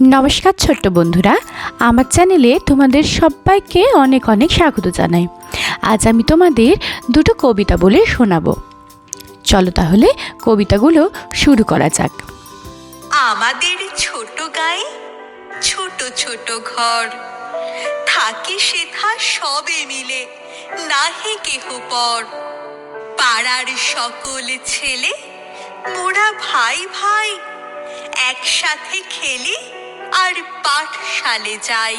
নমস্কার ছোট্ট বন্ধুরা, আমার চ্যানেলে তোমাদের সবাইকে অনেক অনেক স্বাগত জানাই। আজ আমি তোমাদের দুটো কবিতা বলে শোনাবো। চলো তাহলে কবিতাগুলো শুরু করা যাক। আমাদের ছোট গায়ে ছোট ছোট ঘর, থাকি সেথা সবে মিলে, নাহি কেহ পর। পাড়ার সকল ছেলে, মোরা ভাই ভাই, একসাথে খেলি আর পাঠশালে যাই।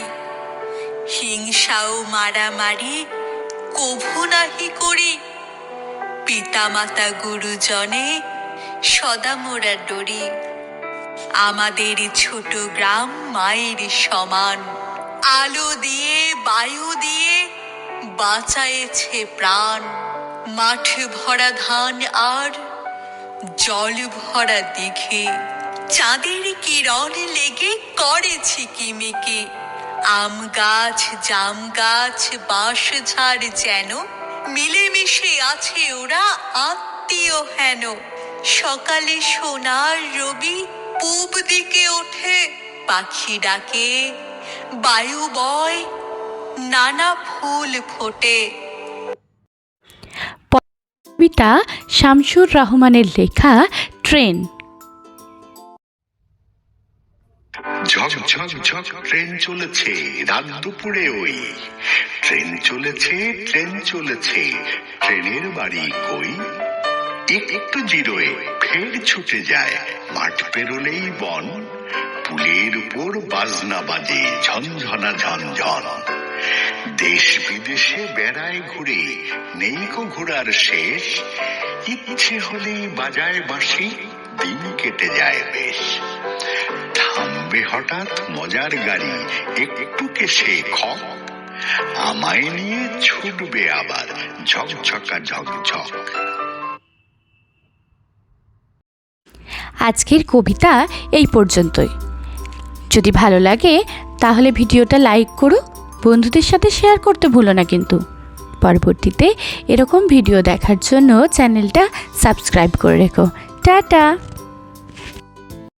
হিংসা ও মারামারি কভু নাহি করি। পিতামাতা গুরুজনে সদা মোরা ডরি। আমাদের ছোট গ্রাম মায়ের সমান। আলো দিয়ে, বায়ু দিয়ে বাঁচায়েছে প্রাণ। মাঠ ভরা ধান আর জল ভরা দিঘে। চাঁদের কিরণ লেগে করে ঝিকিমিকি আম গাছ, জাম গাছ, বাঁশ ঝাড় যেন মিলেমিশে আছে ওরা আত্মীয় হেন। সকালে সোনার রবি পূব দিকে ওঠে, পাখি ডাকে, বায়ু বয়, নানা ফুল ফোটে। কবিতা শামসুর রহমানের লেখা, ট্রেন। ঝক ঝক ট্রেন চলেছে, রাত দুপুরে ওই। ট্রেন চলেছে ট্রেন চলেছে, ট্রেনের বাড়ি কই? একটু জিরোয় ফের ছুটে যায়, মাঠ পেরোলেই বন। পুলের উপর বাজনা বাজে, ঝনঝনা ঝনঝন। দেশ বিদেশে বেড়ায় ঘুরে, নেই কো ঘোরার শেষ। ইচ্ছে হলেই বাজায় বাঁশি, দিন কেটে যায় বেশ। থামবে হঠাৎ মজার গাড়ি একটু কেসে খপ, আমায় নিয়ে ছুটবে আবার ঝকঝকা ঝকঝক। আজকের কবিতা এই পর্যন্তই। যদি ভালো লাগে, তাহলে ভিডিওটা লাইক করো, বন্ধুদের সাথে শেয়ার করতে ভুলো না কিন্তু। পরবর্তীতে এরকম ভিডিও দেখার জন্য চ্যানেলটা সাবস্ক্রাইব করে রেখো। টাটা!